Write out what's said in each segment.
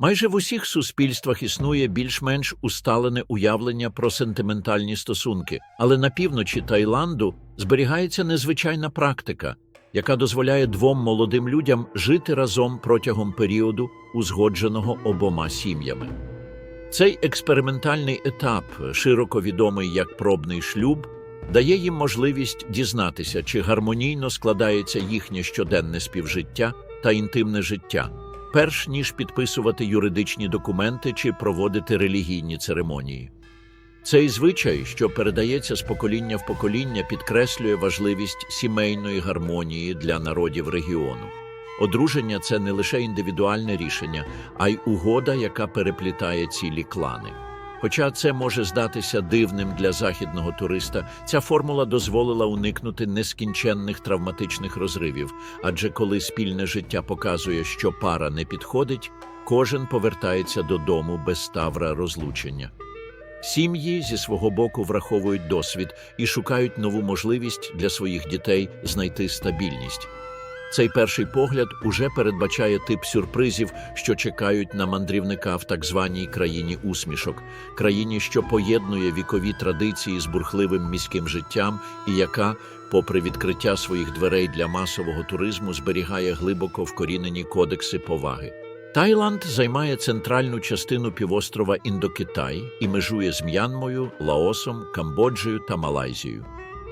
Майже в усіх суспільствах існує більш-менш усталене уявлення про сентиментальні стосунки, але на півночі Таїланду зберігається незвичайна практика, яка дозволяє двом молодим людям жити разом протягом періоду, узгодженого обома сім'ями. Цей експериментальний етап, широко відомий як пробний шлюб, дає їм можливість дізнатися, чи гармонійно складається їхнє щоденне співжиття та інтимне життя, перш ніж підписувати юридичні документи чи проводити релігійні церемонії. Цей звичай, що передається з покоління в покоління, підкреслює важливість сімейної гармонії для народів регіону. Одруження це не лише індивідуальне рішення, а й угода, яка переплітає цілі клани. Хоча це може здатися дивним для західного туриста, ця формула дозволила уникнути нескінченних травматичних розривів, адже коли спільне життя показує, що пара не підходить, кожен повертається додому без ставра розлучення. Сім'ї зі свого боку враховують досвід і шукають нову можливість для своїх дітей знайти стабільність. Цей перший погляд уже передбачає тип сюрпризів, що чекають на мандрівника в так званій країні усмішок, країні, що поєднує вікові традиції з бурхливим міським життям і яка, попри відкриття своїх дверей для масового туризму, зберігає глибоко вкорінені кодекси поваги. Таїланд займає центральну частину півострова Індокитай і межує з М'янмою, Лаосом, Камбоджею та Малайзією.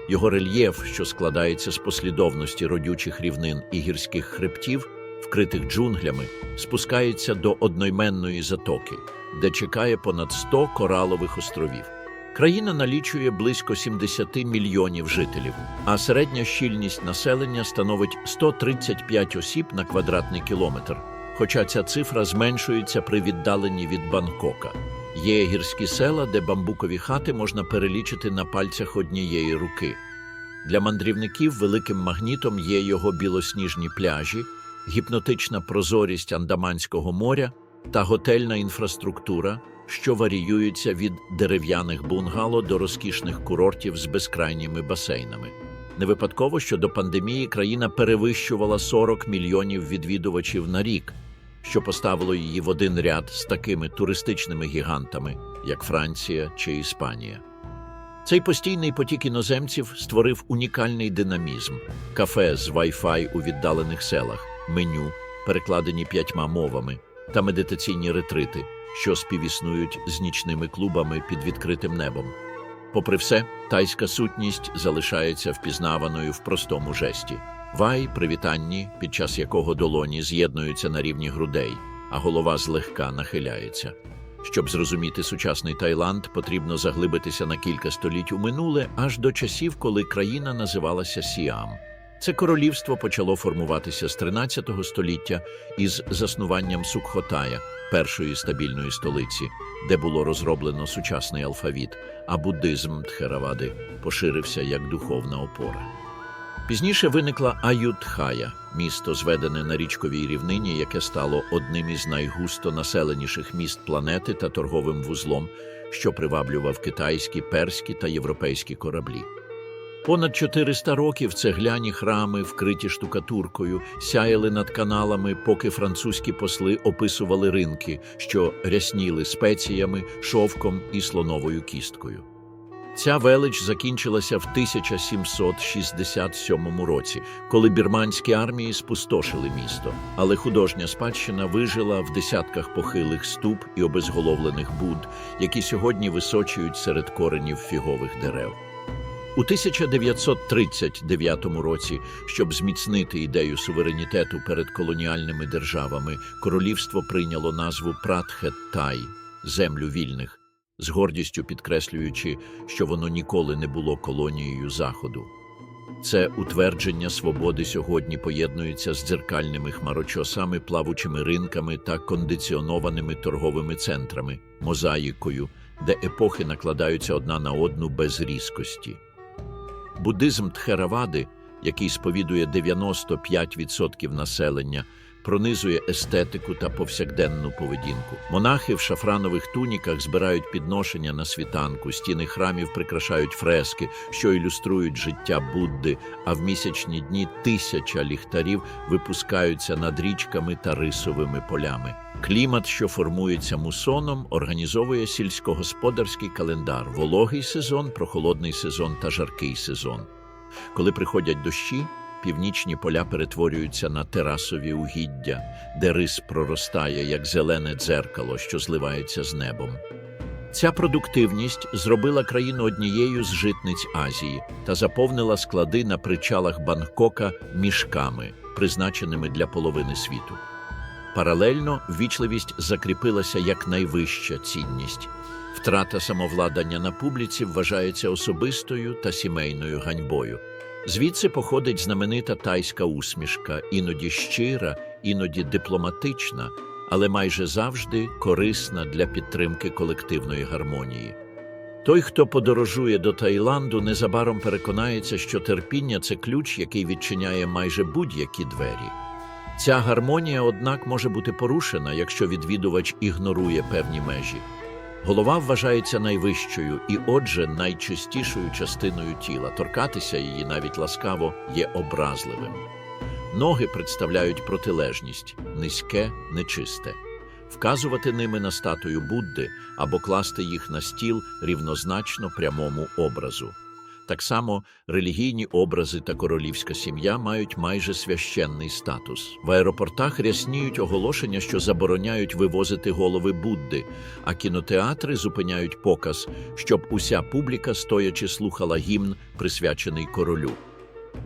Його рельєф, що складається з послідовності родючих рівнин і гірських хребтів, вкритих джунглями, спускається до одноіменної затоки, де чекає понад 100 коралових островів. Країна налічує близько 70 мільйонів жителів, а середня щільність населення становить 135 осіб на квадратний кілометр, хоча ця цифра зменшується при віддаленні від Бангкока. Є гірські села, де бамбукові хати можна перелічити на пальцях однієї руки. Для мандрівників великим магнітом є його білосніжні пляжі, гіпнотична прозорість Андаманського моря та готельна інфраструктура, що варіюються від дерев'яних бунгало до розкішних курортів з безкрайніми басейнами. Не випадково, що до пандемії країна перевищувала 40 мільйонів відвідувачів на рік, що поставило її в один ряд з такими туристичними гігантами, як Франція чи Іспанія. Цей постійний потік іноземців створив унікальний динамізм: кафе з Wi-Fi у віддалених селах, меню, перекладені п'ятьма мовами, та медитаційні ретрити, що співіснують з нічними клубами під відкритим небом. Попри все, тайська сутність залишається впізнаваною в простому жесті. Вай привітанні, під час якого долоні з'єднуються на рівні грудей, а голова злегка нахиляється. Щоб зрозуміти сучасний Таїланд, потрібно заглибитися на кілька століть у минуле, аж до часів, коли країна називалася Сіам. Це королівство почало формуватися з 13 століття із заснуванням Сукхотая, першої стабільної столиці, де було розроблено сучасний алфавіт, а буддизм Тхеравади поширився як духовна опора. Пізніше виникла Аютхая, місто, зведене на річковій рівнині, яке стало одним із найгусто населеніших міст планети та торговим вузлом, що приваблював китайські, перські та європейські кораблі. Понад 400 років цегляні храми, вкриті штукатуркою, сяяли над каналами, поки французькі посли описували ринки, що рясніли спеціями, шовком і слоновою кісткою. Ця велич закінчилася в 1767 році, коли бірманські армії спустошили місто, але художня спадщина вижила в десятках похилих ступ і обезголовлених буд, які сьогодні височують серед коренів фігових дерев. У 1939 році, щоб зміцнити ідею суверенітету перед колоніальними державами, королівство прийняло назву Пратхет-Тай – землю вільних, з гордістю підкреслюючи, що воно ніколи не було колонією Заходу. Це утвердження свободи сьогодні поєднується з дзеркальними хмарочосами, плавучими ринками та кондиціонованими торговими центрами, мозаїкою, де епохи накладаються одна на одну без різкості. Буддизм Тхеравади, який сповідує 95% населення, пронизує естетику та повсякденну поведінку. Монахи в шафранових туніках збирають підношення на світанку, стіни храмів прикрашають фрески, що ілюструють життя Будди, а в місячні дні тисяча ліхтарів випускаються над річками та рисовими полями. Клімат, що формується мусоном, організовує сільськогосподарський календар, вологий сезон, прохолодний сезон та жаркий сезон. Коли приходять дощі, північні поля перетворюються на терасові угіддя, де рис проростає, як зелене дзеркало, що зливається з небом. Ця продуктивність зробила країну однією з житниць Азії та заповнила склади на причалах Бангкока мішками, призначеними для половини світу. Паралельно ввічливість закріпилася як найвища цінність. Втрата самовладання на публіці вважається особистою та сімейною ганьбою. Звідси походить знаменита тайська усмішка, іноді щира, іноді дипломатична, але майже завжди корисна для підтримки колективної гармонії. Той, хто подорожує до Таїланду, незабаром переконається, що терпіння це ключ, який відчиняє майже будь-які двері. Ця гармонія, однак, може бути порушена, якщо відвідувач ігнорує певні межі. Голова вважається найвищою і, отже, найчистішою частиною тіла. Торкатися її навіть ласкаво є образливим. Ноги представляють протилежність низьке, нечисте. Вказувати ними на статую Будди або класти їх на стіл рівнозначно прямому образу. Так само релігійні образи та королівська сім'я мають майже священний статус. В аеропортах рясніють оголошення, що забороняють вивозити голови Будди, а кінотеатри зупиняють показ, щоб уся публіка стоячи слухала гімн, присвячений королю.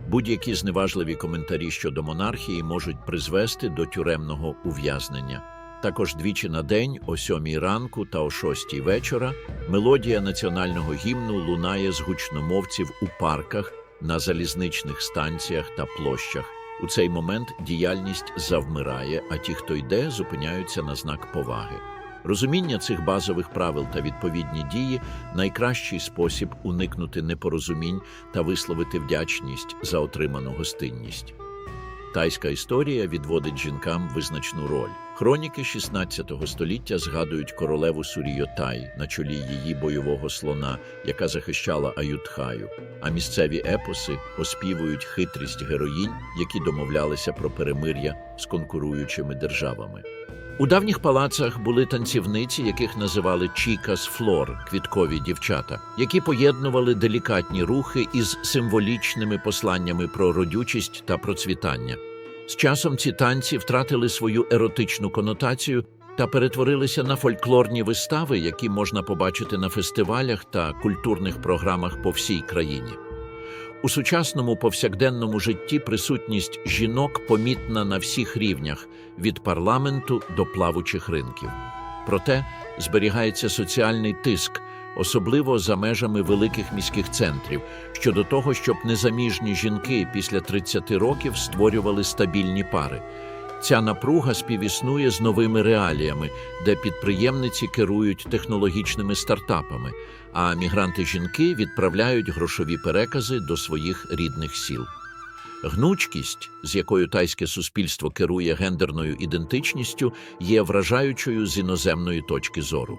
Будь-які зневажливі коментарі щодо монархії можуть призвести до тюремного ув'язнення. Також двічі на день, о сьомій ранку та о шостій вечора, мелодія національного гімну лунає з гучномовців у парках, на залізничних станціях та площах. У цей момент діяльність завмирає, а ті, хто йде, зупиняються на знак поваги. Розуміння цих базових правил та відповідні дії найкращий спосіб уникнути непорозумінь та висловити вдячність за отриману гостинність. Тайська історія відводить жінкам визначну роль. Хроніки 16 століття згадують королеву Сурійотай на чолі її бойового слона, яка захищала Аютхаю. А місцеві епоси оспівують хитрість героїнь, які домовлялися про перемир'я з конкуруючими державами. У давніх палацах були танцівниці, яких називали чікас флор, квіткові дівчата, які поєднували делікатні рухи із символічними посланнями про родючість та процвітання. З часом ці танці втратили свою еротичну конотацію та перетворилися на фольклорні вистави, які можна побачити на фестивалях та культурних програмах по всій країні. У сучасному повсякденному житті присутність жінок помітна на всіх рівнях від парламенту до плавучих ринків. Проте зберігається соціальний тиск, особливо за межами великих міських центрів, щодо того, щоб незаміжні жінки після 30 років створювали стабільні пари. Ця напруга співіснує з новими реаліями, де підприємниці керують технологічними стартапами, а мігранти-жінки відправляють грошові перекази до своїх рідних сіл. Гнучкість, з якою тайське суспільство керує гендерною ідентичністю, є вражаючою з іноземної точки зору.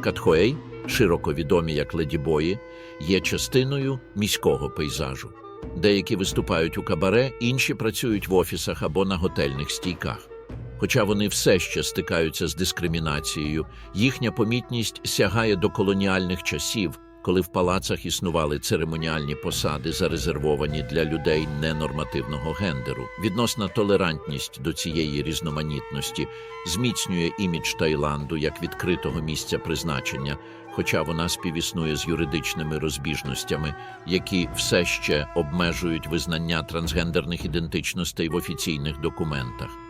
Катхоей, широко відомі як ледібої, є частиною міського пейзажу. Деякі виступають у кабаре, інші працюють в офісах або на готельних стійках. Хоча вони все ще стикаються з дискримінацією, їхня помітність сягає до колоніальних часів, коли в палацах існували церемоніальні посади, зарезервовані для людей ненормативного гендеру. Відносна толерантність до цієї різноманітності зміцнює імідж Таїланду як відкритого місця призначення, хоча вона співіснує з юридичними розбіжностями, які все ще обмежують визнання трансгендерних ідентичностей в офіційних документах.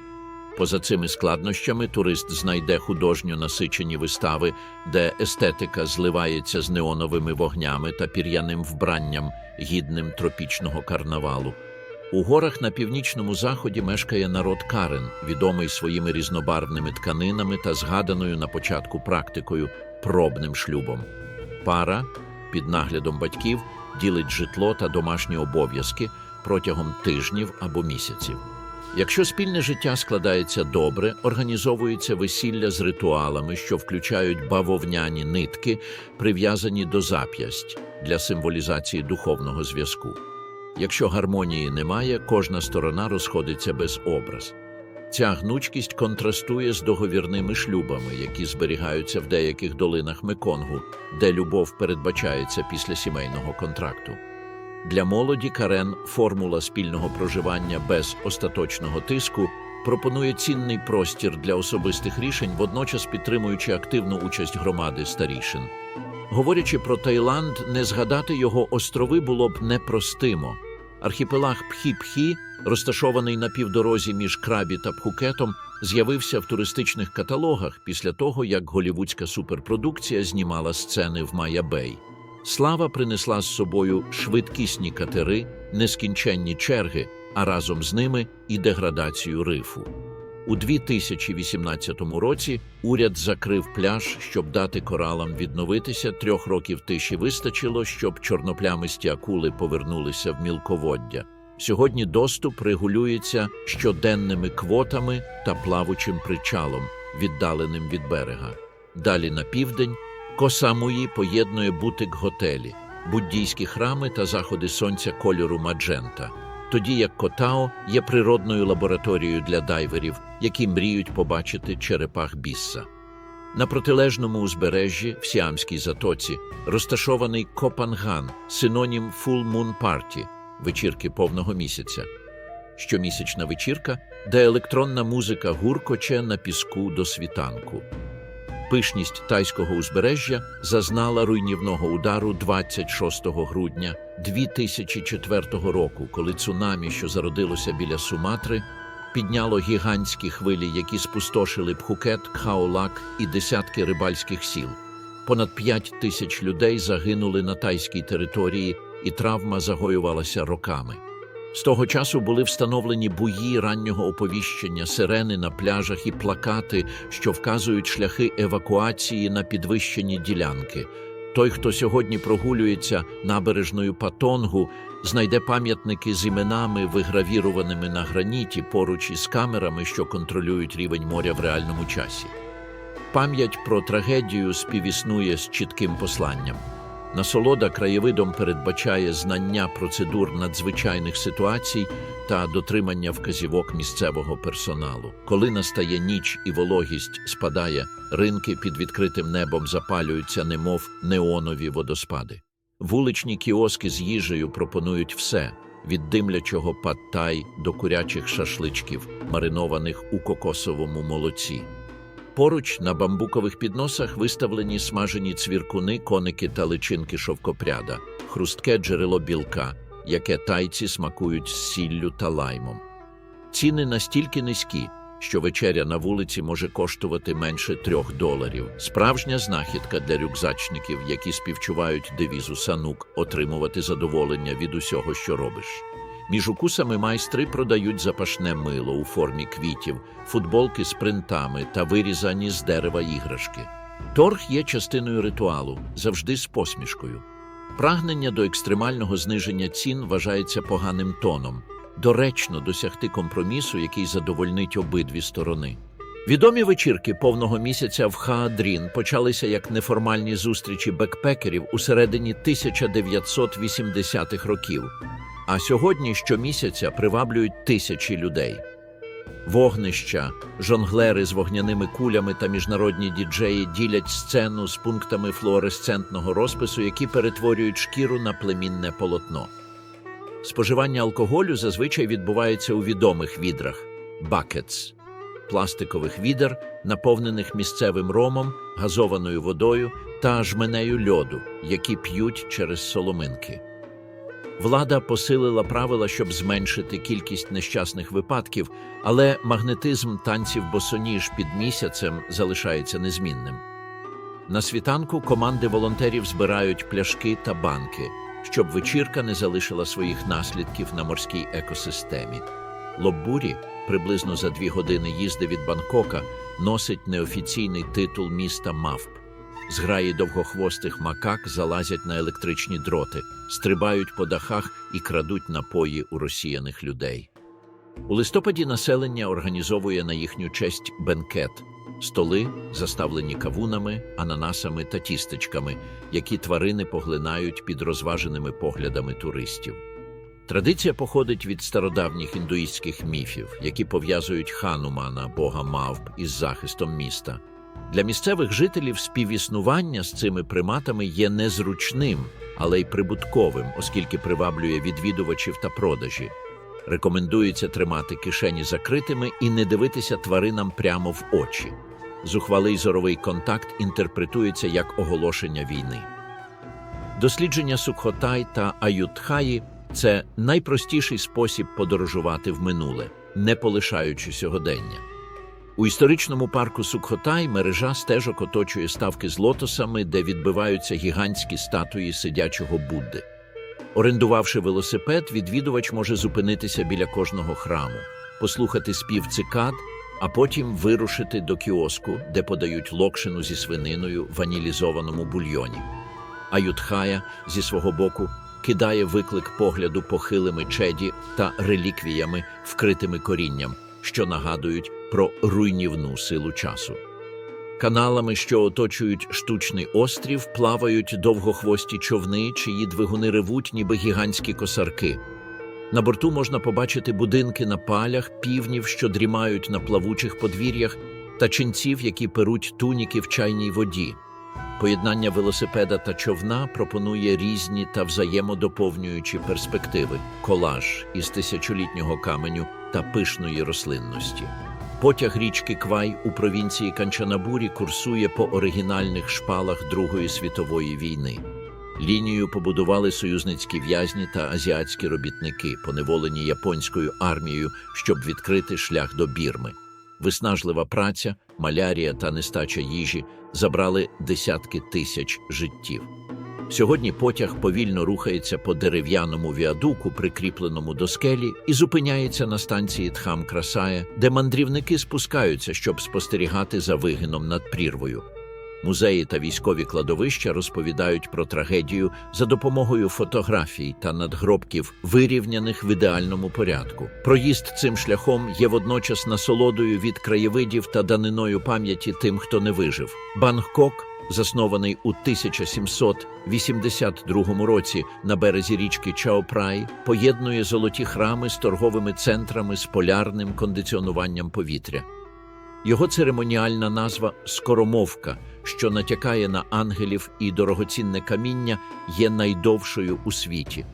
Поза цими складнощами турист знайде художньо насичені вистави, де естетика зливається з неоновими вогнями та пір'яним вбранням, гідним тропічного карнавалу. У горах на північному заході мешкає народ Карен, відомий своїми різнобарвними тканинами та згаданою на початку практикою пробним шлюбом. Пара під наглядом батьків ділить житло та домашні обов'язки протягом тижнів або місяців. Якщо спільне життя складається добре, організовується весілля з ритуалами, що включають бавовняні нитки, прив'язані до зап'ясть для символізації духовного зв'язку. Якщо гармонії немає, кожна сторона розходиться без образ. Ця гнучкість контрастує з договірними шлюбами, які зберігаються в деяких долинах Меконгу, де любов передбачається після сімейного контракту. Для молоді Карен формула спільного проживання без остаточного тиску пропонує цінний простір для особистих рішень, водночас підтримуючи активну участь громади старішин. Говорячи про Таїланд, не згадати його острови було б непростимо. Архіпелаг Пхі-Пхі, розташований на півдорозі між Крабі та Пхукетом, з'явився в туристичних каталогах після того, як голівудська суперпродукція знімала сцени в Майя-Бей. Слава принесла з собою швидкісні катери, нескінченні черги, а разом з ними і деградацію рифу. У 2018 році уряд закрив пляж, щоб дати коралам відновитися. Трьох років тиші вистачило, щоб чорноплямисті акули повернулися в мілководдя. Сьогодні доступ регулюється щоденними квотами та плавучим причалом, віддаленим від берега. Далі на південь Косамуї поєднує бутик готелі, буддійські храми та заходи сонця кольору маджента. Тоді як Котао є природною лабораторією для дайверів, які мріють побачити черепах Бісса. На протилежному узбережжі в Сіамській затоці розташований Копанган, синонім Full Moon Party – вечірки повного місяця. Щомісячна вечірка, де електронна музика гуркоче на піску до світанку. Пишність тайського узбережжя зазнала руйнівного удару 26 грудня 2004 року, коли цунамі, що зародилося біля Суматри, підняло гігантські хвилі, які спустошили Пхукет, Кхаолак і десятки рибальських сіл. Понад 5 тисяч людей загинули на тайській території, і травма загоювалася роками. З того часу були встановлені буї раннього оповіщення, сирени на пляжах і плакати, що вказують шляхи евакуації на підвищені ділянки. Той, хто сьогодні прогулюється набережною Патонгу, знайде пам'ятники з іменами, вигравірованими на граніті поруч із камерами, що контролюють рівень моря в реальному часі. Пам'ять про трагедію співіснує з чітким посланням. Насолода краєвидом передбачає знання процедур надзвичайних ситуацій та дотримання вказівок місцевого персоналу. Коли настає ніч і вологість спадає, ринки під відкритим небом запалюються, немов неонові водоспади. Вуличні кіоски з їжею пропонують все від димлячого паттай до курячих шашличків, маринованих у кокосовому молоці. Поруч на бамбукових підносах виставлені смажені цвіркуни, коники та личинки шовкопряда, хрустке джерело білка, яке тайці смакують з сіллю та лаймом. Ціни настільки низькі, що вечеря на вулиці може коштувати менше трьох доларів. Справжня знахідка для рюкзачників, які співчувають девізу санук, отримувати задоволення від усього, що робиш. Між укусами майстри продають запашне мило у формі квітів, футболки з принтами та вирізані з дерева іграшки. Торг є частиною ритуалу, завжди з посмішкою. Прагнення до екстремального зниження цін вважається поганим тоном. Доречно досягти компромісу, який задовольнить обидві сторони. Відомі вечірки повного місяця в Хаадрін почалися як неформальні зустрічі бекпекерів у середині 1980-х років, а сьогодні щомісяця приваблюють тисячі людей. Вогнища, жонглери з вогняними кулями та міжнародні діджеї ділять сцену з пунктами флуоресцентного розпису, які перетворюють шкіру на племінне полотно. Споживання алкоголю зазвичай відбувається у відомих відрах buckets – пластикових відер, наповнених місцевим ромом, газованою водою та жменею льоду, які п'ють через соломинки. Влада посилила правила, щоб зменшити кількість нещасних випадків, але магнетизм танців босоніж під місяцем залишається незмінним. На світанку команди волонтерів збирають пляшки та банки, щоб вечірка не залишила своїх наслідків на морській екосистемі. Лоббурі, приблизно за дві години їзди від Бангкока, носить неофіційний титул міста Мавп. Зграї довгохвостих макак залазять на електричні дроти, стрибають по дахах і крадуть напої у розсіяних людей. У листопаді населення організовує на їхню честь бенкет столи, заставлені кавунами, ананасами та тістечками, які тварини поглинають під розваженими поглядами туристів. Традиція походить від стародавніх індуїстських міфів, які пов'язують ханумана, бога мавп, із захистом міста. Для місцевих жителів співіснування з цими приматами є незручним, але й прибутковим, оскільки приваблює відвідувачів та продажі. Рекомендується тримати кишені закритими і не дивитися тваринам прямо в очі. Зухвалий зоровий контакт інтерпретується як оголошення війни. Дослідження Сукхотай та Аютхаї це найпростіший спосіб подорожувати в минуле, не полишаючи сьогодення. У історичному парку Сукхотай мережа стежок оточує ставки з лотосами, де відбиваються гігантські статуї сидячого Будди. Орендувавши велосипед, відвідувач може зупинитися біля кожного храму, послухати спів цикад, а потім вирушити до кіоску, де подають локшину зі свининою в ванілізованому бульйоні. А Ютхая зі свого боку кидає виклик погляду похилими чеді та реліквіями, вкритими корінням, що нагадують про руйнівну силу часу. Каналами, що оточують штучний острів, плавають довгохвості човни, чиї двигуни ревуть, ніби гігантські косарки. На борту можна побачити будинки на палях, півнів, що дрімають на плавучих подвір'ях, та ченців, які перуть туніки в чайній воді. Поєднання велосипеда та човна пропонує різні та взаємодоповнюючі перспективи, колаж із тисячолітнього каменю та пишної рослинності. Потяг річки Квай у провінції Канчанабурі курсує по оригінальних шпалах Другої світової війни. Лінію побудували союзницькі в'язні та азіатські робітники, поневолені японською армією, щоб відкрити шлях до Бірми. Виснажлива праця, малярія та нестача їжі забрали десятки тисяч життів. Сьогодні потяг повільно рухається по дерев'яному віадуку, прикріпленому до скелі, і зупиняється на станції Тхам Красая, де мандрівники спускаються, щоб спостерігати за вигином над прірвою. Музеї та військові кладовища розповідають про трагедію за допомогою фотографій та надгробків, вирівняних в ідеальному порядку. Проїзд цим шляхом є водночас насолодою від краєвидів та даниною пам'яті тим, хто не вижив. Бангкок, заснований у 1782 році на березі річки Чаопрай, поєднує золоті храми з торговими центрами з полярним кондиціонуванням повітря. Його церемоніальна назва скоромовка, що натякає на ангелів і дорогоцінне каміння, є найдовшою у світі.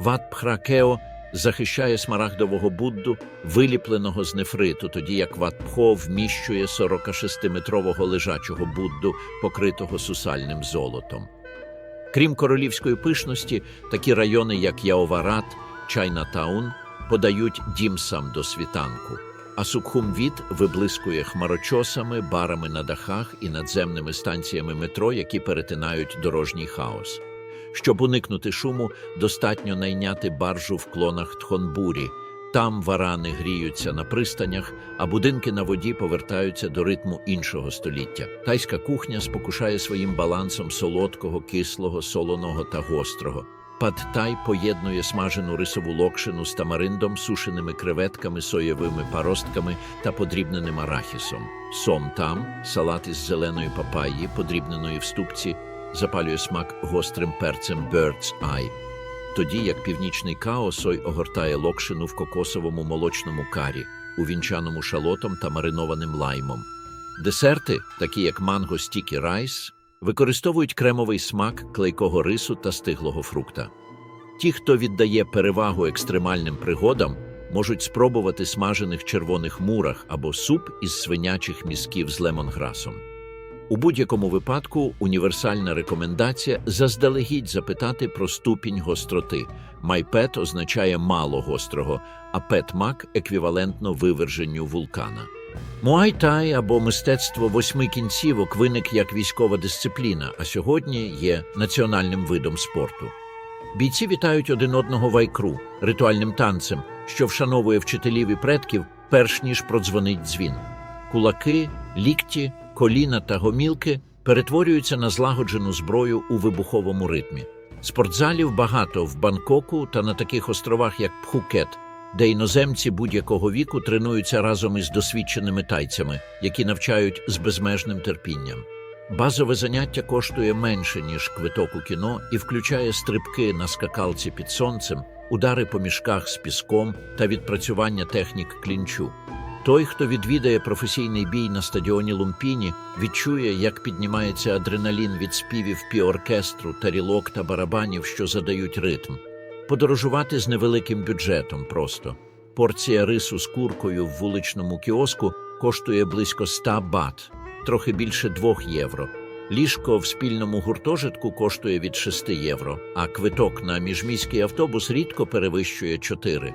Ват Пхракео захищає смарагдового Будду, виліпленого з нефриту, тоді як Ват Пхо вміщує 46-метрового лежачого Будду, покритого сусальним золотом. Крім королівської пишності, такі райони, як Яоварат, Чайнатаун, подають дімсам до світанку. А Сукхумвіт виблискує хмарочосами, барами на дахах і надземними станціями метро, які перетинають дорожній хаос. Щоб уникнути шуму, достатньо найняти баржу в клонах Тхонбурі. Там варани гріються на пристанях, а будинки на воді повертаються до ритму іншого століття. Тайська кухня спокушає своїм балансом солодкого, кислого, солоного та гострого. Пад-тай поєднує смажену рисову локшину з тамариндом, сушеними креветками, соєвими паростками та подрібненим арахісом. Сом-там – салат із зеленої папайї, подрібненої в ступці, запалює смак гострим перцем Bird's Eye. Тоді як північний као сой огортає локшину в кокосовому молочному карі, увінчаному шалотом та маринованим лаймом. Десерти, такі як манго стікі райс, використовують кремовий смак клейкого рису та стиглого фрукта. Ті, хто віддає перевагу екстремальним пригодам, можуть спробувати смажених червоних мурах або суп із свинячих мізків з лемонграсом. У будь-якому випадку універсальна рекомендація заздалегідь запитати про ступінь гостроти. Майпет означає мало гострого, а петмак еквівалентно виверженню вулкана. Муай-тай або мистецтво восьми кінцівок виник як військова дисципліна, а сьогодні є національним видом спорту. Бійці вітають один одного вайкру, ритуальним танцем, що вшановує вчителів і предків, перш ніж продзвонить дзвін. Кулаки, лікті, коліна та гомілки перетворюються на злагоджену зброю у вибуховому ритмі. Спортзалів багато в Бангкоку та на таких островах, як Пхукет, де іноземці будь-якого віку тренуються разом із досвідченими тайцями, які навчають з безмежним терпінням. Базове заняття коштує менше, ніж квиток у кіно, і включає стрибки на скакалці під сонцем, удари по мішках з піском та відпрацювання технік клінчу. Той, хто відвідає професійний бій на стадіоні Лумпіні, відчує, як піднімається адреналін від співів піоркестру, тарілок та барабанів, що задають ритм. Подорожувати з невеликим бюджетом просто. Порція рису з куркою в вуличному кіоску коштує близько 100 бат, трохи більше 2 євро. Ліжко в спільному гуртожитку коштує від 6 євро, а квиток на міжміський автобус рідко перевищує 4.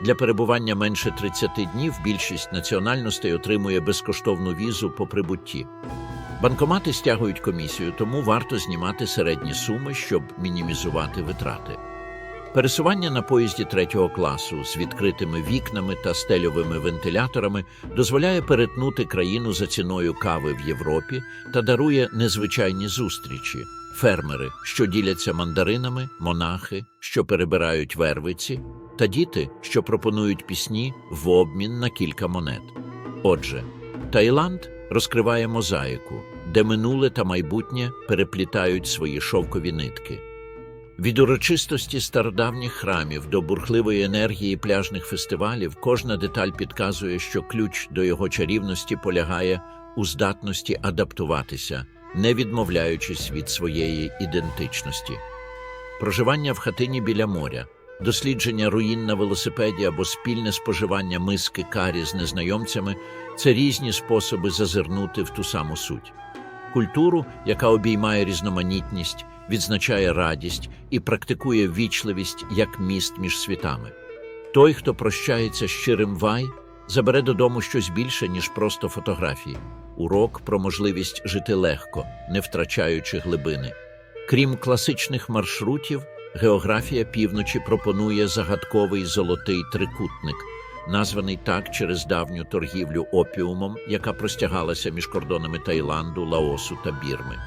Для перебування менше 30 днів більшість національностей отримує безкоштовну візу по прибутті. Банкомати стягують комісію, тому варто знімати середні суми, щоб мінімізувати витрати. Пересування на поїзді третього класу з відкритими вікнами та стельовими вентиляторами дозволяє перетнути країну за ціною кави в Європі та дарує незвичайні зустрічі. Фермери, що діляться мандаринами, монахи, що перебирають вервиці, та діти, що пропонують пісні в обмін на кілька монет. Отже, Таїланд розкриває мозаїку, де минуле та майбутнє переплітають свої шовкові нитки. Від урочистості стародавніх храмів до бурхливої енергії пляжних фестивалів кожна деталь підказує, що ключ до його чарівності полягає у здатності адаптуватися, не відмовляючись від своєї ідентичності. Проживання в хатині біля моря, дослідження руїн на велосипеді або спільне споживання миски карі з незнайомцями це різні способи зазирнути в ту саму суть. Культуру, яка обіймає різноманітність, відзначає радість і практикує вічливість як міст між світами. Той, хто прощається щирим вай, забере додому щось більше, ніж просто фотографії, урок про можливість жити легко, не втрачаючи глибини. Крім класичних маршрутів, географія півночі пропонує загадковий золотий трикутник, названий так через давню торгівлю опіумом, яка простягалася між кордонами Таїланду, Лаосу та Бірми.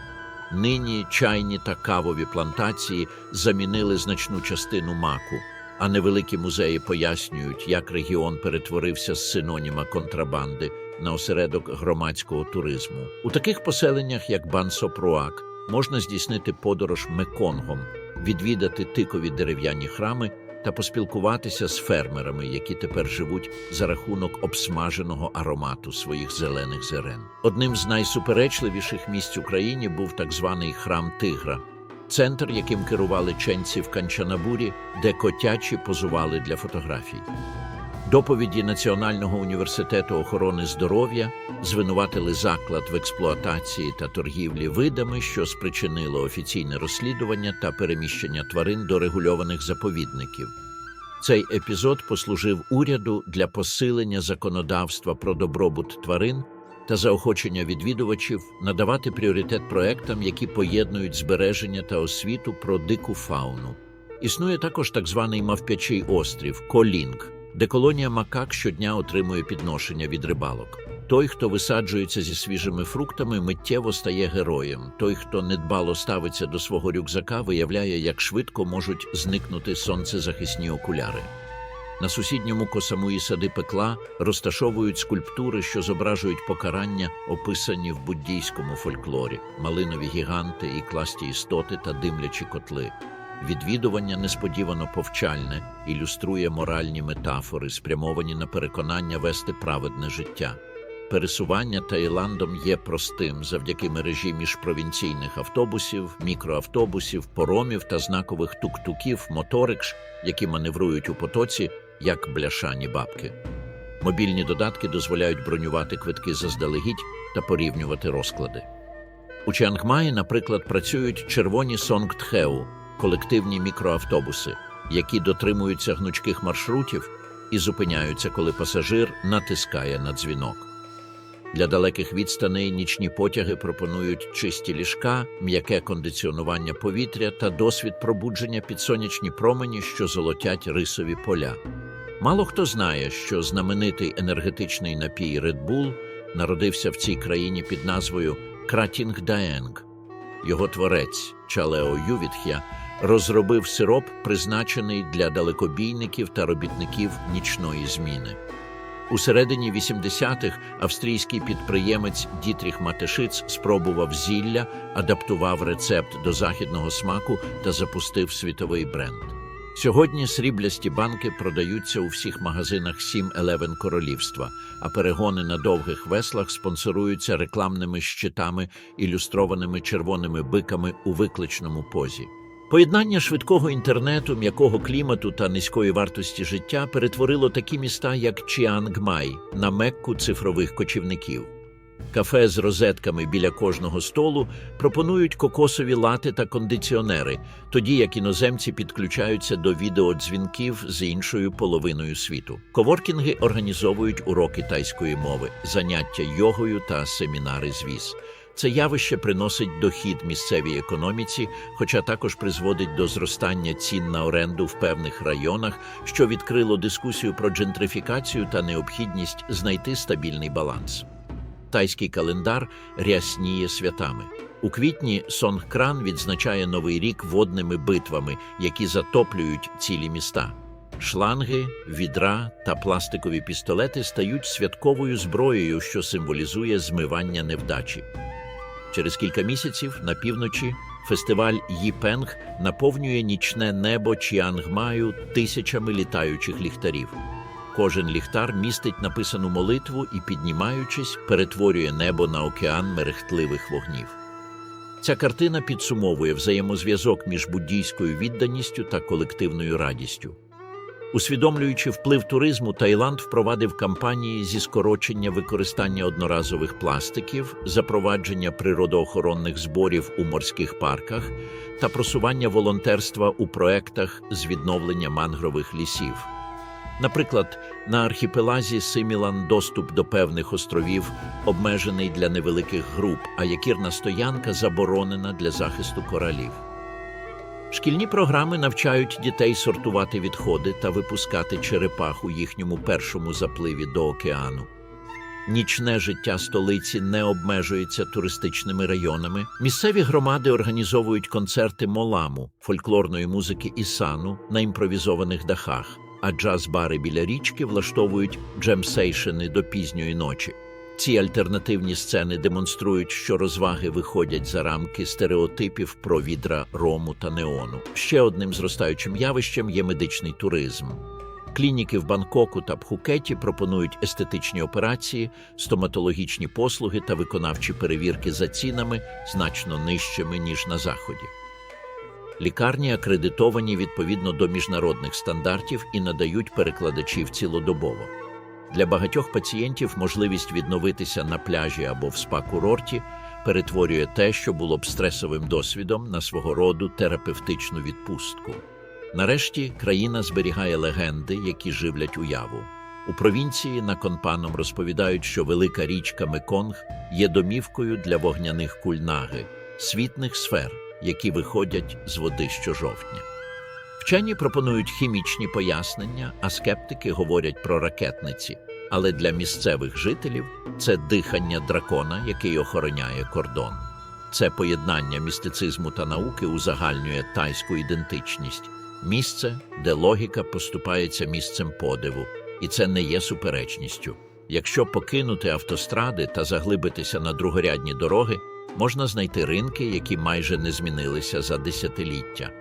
Нині чайні та кавові плантації замінили значну частину маку, а невеликі музеї пояснюють, як регіон перетворився з синоніма контрабанди на осередок громадського туризму. У таких поселеннях, як Бансопруак, можна здійснити подорож Меконгом, відвідати тикові дерев'яні храми та поспілкуватися з фермерами, які тепер живуть за рахунок обсмаженого аромату своїх зелених зерен. Одним з найсуперечливіших місць Україні був так званий храм Тигра, центр, яким керували ченці в Канчанабурі, де котячі позували для фотографій. Доповіді Національного університету охорони здоров'я звинуватили заклад в експлуатації та торгівлі видами, що спричинило офіційне розслідування та переміщення тварин до регульованих заповідників. Цей епізод послужив уряду для посилення законодавства про добробут тварин та заохочення відвідувачів надавати пріоритет проектам, які поєднують збереження та освіту про дику фауну. Існує також так званий мавпячий острів Колінг, де колонія макак щодня отримує підношення від рибалок. Той, хто висаджується зі свіжими фруктами, миттєво стає героєм. Той, хто недбало ставиться до свого рюкзака, виявляє, як швидко можуть зникнути сонцезахисні окуляри. На сусідньому косамуї сади пекла розташовують скульптури, що зображують покарання, описані в буддійському фольклорі, малинові гіганти і класті істоти та димлячі котли. Відвідування несподівано повчальне, ілюструє моральні метафори, спрямовані на переконання вести праведне життя. Пересування Таїландом є простим завдяки мережі міжпровінційних автобусів, мікроавтобусів, поромів та знакових тук-туків, моторикш, які маневрують у потоці, як бляшані бабки. Мобільні додатки дозволяють бронювати квитки заздалегідь та порівнювати розклади. У Чангмаї, наприклад, працюють червоні Сонгтхеу – колективні мікроавтобуси, які дотримуються гнучких маршрутів і зупиняються, коли пасажир натискає на дзвінок. Для далеких відстаней нічні потяги пропонують чисті ліжка, м'яке кондиціонування повітря та досвід пробудження під сонячні промені, що золотять рисові поля. Мало хто знає, що знаменитий енергетичний напій Red Bull народився в цій країні під назвою Кратінг Даенг. Його творець Чалео Ювітхя розробив сироп, призначений для далекобійників та робітників нічної зміни. У середині 80-х австрійський підприємець Дітріх Матешиц спробував зілля, адаптував рецепт до західного смаку та запустив світовий бренд. Сьогодні сріблясті банки продаються у всіх магазинах 7-Eleven королівства, а перегони на довгих веслах спонсоруються рекламними щитами, ілюстрованими червоними биками у викличному позі. Поєднання швидкого інтернету, м'якого клімату та низької вартості життя перетворило такі міста, як Чіангмай, на мекку цифрових кочівників. Кафе з розетками біля кожного столу пропонують кокосові лати та кондиціонери, тоді як іноземці підключаються до відеодзвінків з іншою половиною світу. Коворкінги організовують уроки тайської мови, заняття йогою та семінари з віз. Це явище приносить дохід місцевій економіці, хоча також призводить до зростання цін на оренду в певних районах, що відкрило дискусію про джентрифікацію та необхідність знайти стабільний баланс. Тайський календар рясніє святами. У квітні Сонгкран відзначає новий рік водними битвами, які затоплюють цілі міста. Шланги, відра та пластикові пістолети стають святковою зброєю, що символізує змивання невдачі. Через кілька місяців на півночі фестиваль Їпенг наповнює нічне небо Чіангмаю тисячами літаючих ліхтарів. Кожен ліхтар містить написану молитву і, піднімаючись, перетворює небо на океан мерехтливих вогнів. Ця картина підсумовує взаємозв'язок між буддійською відданістю та колективною радістю. Усвідомлюючи вплив туризму, Таїланд впровадив кампанії зі скорочення використання одноразових пластиків, запровадження природоохоронних зборів у морських парках та просування волонтерства у проектах з відновлення мангрових лісів. Наприклад, на архіпелазі Симілан доступ до певних островів обмежений для невеликих груп, а якірна стоянка заборонена для захисту коралів. Шкільні програми навчають дітей сортувати відходи та випускати черепах у їхньому першому запливі до океану. Нічне життя столиці не обмежується туристичними районами. Місцеві громади організовують концерти моламу, фольклорної музики ісану на імпровізованих дахах, а джаз-бари біля річки влаштовують джемсейшени до пізньої ночі. Ці альтернативні сцени демонструють, що розваги виходять за рамки стереотипів про відра рому та неону. Ще одним зростаючим явищем є медичний туризм. Клініки в Бангкоку та Пхукеті пропонують естетичні операції, стоматологічні послуги та виконавчі перевірки за цінами значно нижчими ніж на заході. Лікарні акредитовані відповідно до міжнародних стандартів і надають перекладачів цілодобово. Для багатьох пацієнтів можливість відновитися на пляжі або в спа-курорті перетворює те, що було б стресовим досвідом, на свого роду терапевтичну відпустку. Нарешті країна зберігає легенди, які живлять уяву. У провінції на Конпаном розповідають, що велика річка Меконг є домівкою для вогняних кульнаги, світних сфер, які виходять з води щожовтня. Вчені пропонують хімічні пояснення, а скептики говорять про ракетниці. Але для місцевих жителів це дихання дракона, який охороняє кордон. Це поєднання містицизму та науки узагальнює тайську ідентичність, місце, де логіка поступається місцем подиву, і це не є суперечністю. Якщо покинути автостради та заглибитися на другорядні дороги, можна знайти ринки, які майже не змінилися за десятиліття.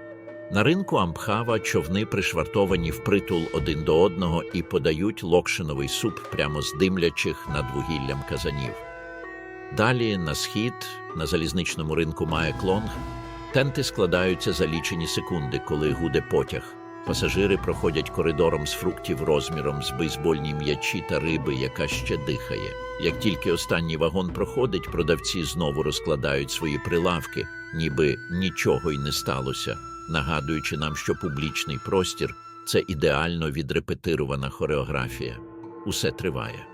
На ринку Ампхава човни пришвартовані впритул один до одного і подають локшиновий суп прямо з димлячих над вугіллям казанів. Далі на схід, на залізничному ринку Маеклонг, тенти складаються за лічені секунди, коли гуде потяг. Пасажири проходять коридором з фруктів розміром з бейсбольні м'ячі та риби, яка ще дихає. Як тільки останній вагон проходить, продавці знову розкладають свої прилавки, ніби нічого й не сталося, нагадуючи нам, що публічний простір це ідеально відрепетирована хореографія. Усе триває.